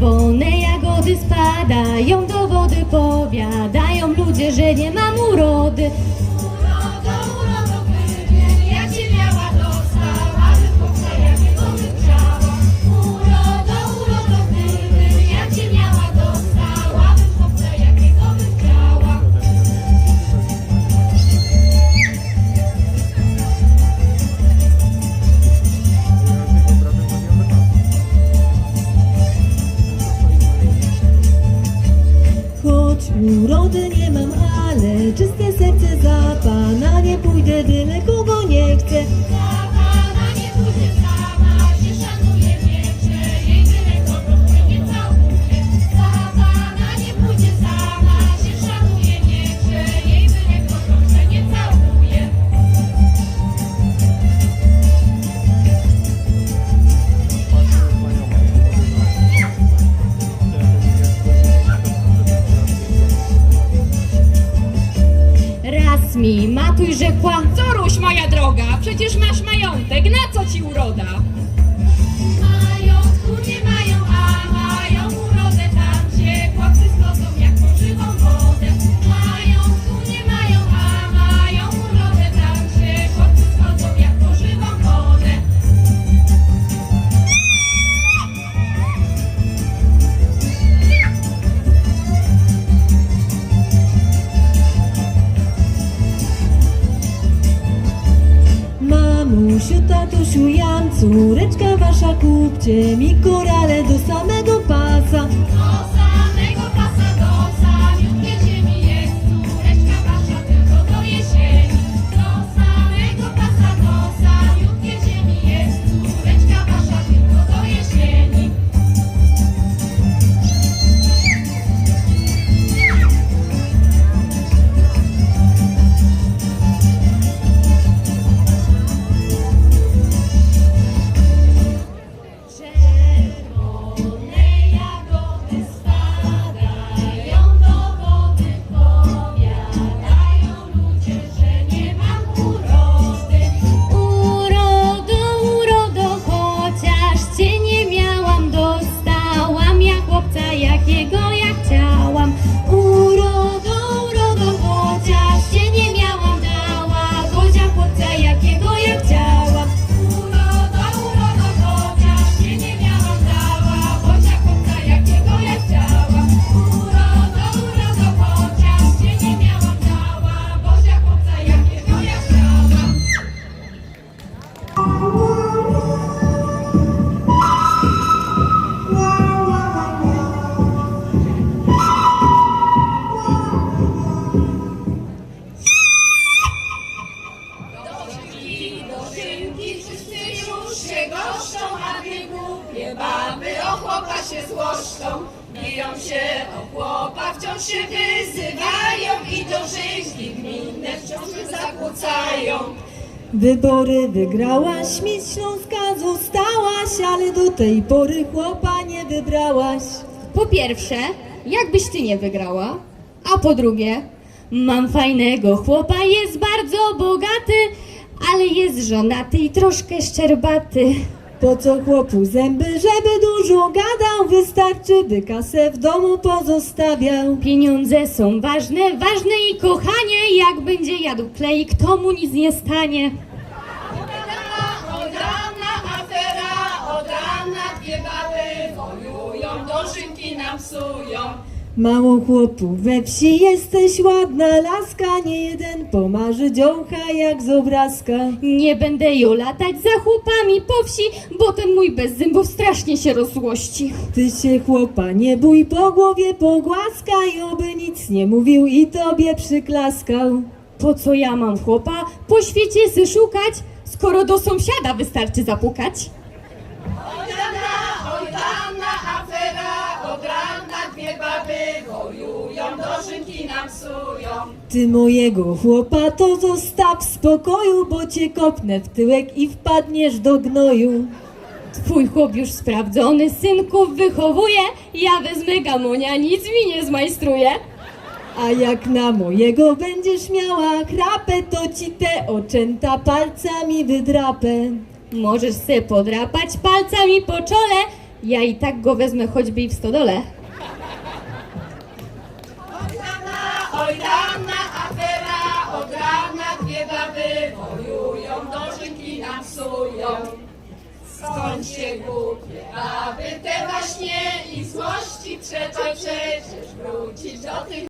Czerwone jagody spadają do wody, powiadają ludzie, że nie mam urody. Urody nie mam, ale czyste serce za pana nie pójdę, byle kogo nie chcę. Mi matuj rzekła, Coruś moja droga, przecież masz majątek, na co ci uroda? Córeczka wasza, kupcie mi korale do samego baby o chłopa się złoszczą. Biją się o chłopa, wciąż się wyzywają i dożynki gminne wciąż zakłócają. Wybory wygrałaś, mistrz Śląska zostałaś, ale do tej pory chłopa nie wybrałaś. Po pierwsze, jakbyś ty nie wygrała? A po drugie, mam fajnego chłopa, jest bardzo bogaty, ale jest żonaty i troszkę szczerbaty. Po co chłopu zęby, żeby dużo gadał, wystarczy, by kasę w domu pozostawiał. Pieniądze są ważne, ważne i kochanie, jak będzie jadł kleik, to mu nic nie stanie. Od rana afera, od rana dwie baby wojują, dożynki nam psują. Mało chłopów we wsi, jesteś ładna laska, nie jeden pomarzy dziołcha jak z obrazka. Nie będę ją latać za chłopami po wsi, bo ten mój bez zębów strasznie się rozłości. Ty się chłopa nie bój, po głowie pogłaskaj, oby nic nie mówił i tobie przyklaskał. Po co ja mam chłopa po świecie sy szukać, skoro do sąsiada wystarczy zapukać? Baby wojują, dożynki nam psują. Ty mojego chłopa to zostaw w spokoju, bo cię kopnę w tyłek i wpadniesz do gnoju. Twój chłop już sprawdzony, synków wychowuje, ja wezmę gamonia, nic mi nie zmajstruje. A jak na mojego będziesz miała krapę, to ci te oczęta palcami wydrapę. Możesz se podrapać palcami po czole, ja i tak go wezmę choćby i w stodole. Oj, ranna afera, od rana dwie baby wojują, dożynki nam psują. Skąd się głupie baby te właśnie i złości trzeba przecież wrócić do tych